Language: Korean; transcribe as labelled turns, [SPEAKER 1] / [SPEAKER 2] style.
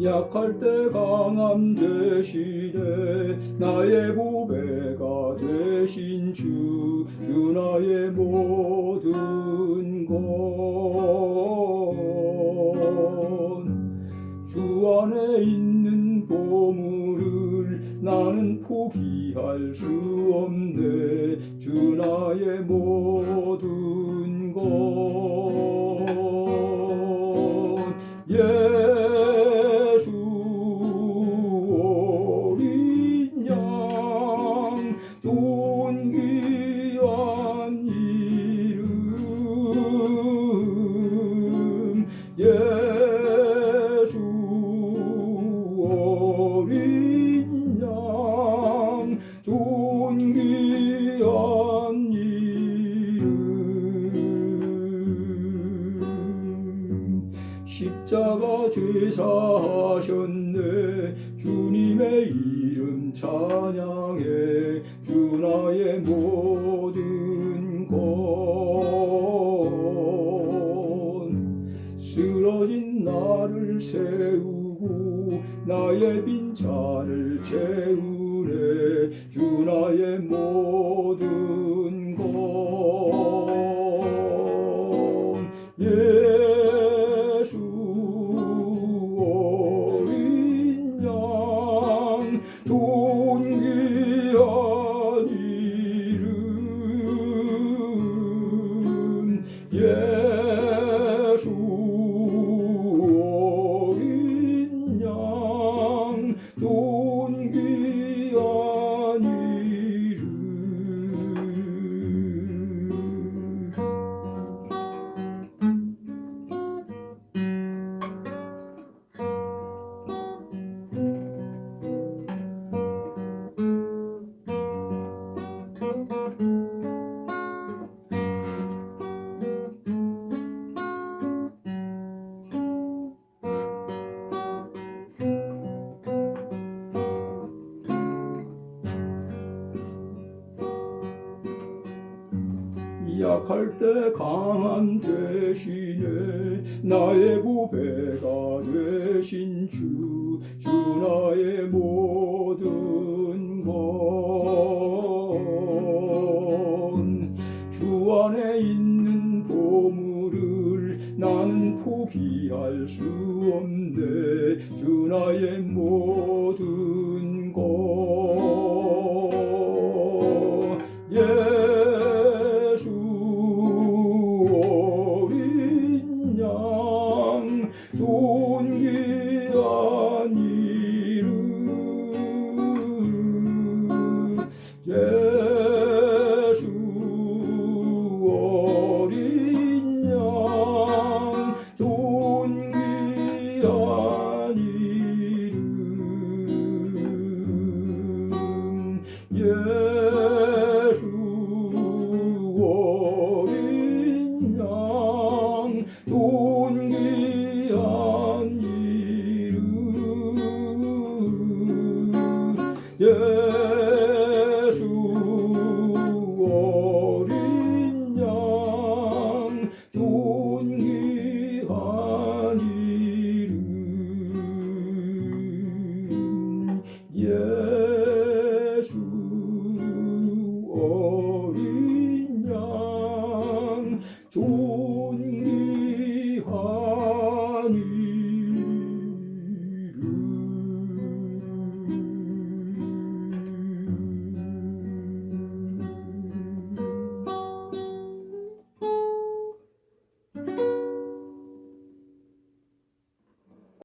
[SPEAKER 1] 약할 때 강함 대신에 나의 보배가 되신 주, 주 나의 모든 것주 안에 있는 보물을 나는 포기할 수 없네. 주 나의 모든 것 존귀한 이름 예수 어린 양 존귀한 이름 십자가 죄사하셨네 주님의 이름 찬양해 주 나의 모든 것 쓰러진 나를 세우고 나의 빈차를 채우네. 주 나의 모든 약할 때 강함 대신에 나의 보배가 되신 주, 주 나의 모든 것주 안에 있는 보물을 나는 포기할 수 없네. 주 나의 모든 것 존귀한 이름 예수 어린 양. 존귀한 이름 예수 어린 양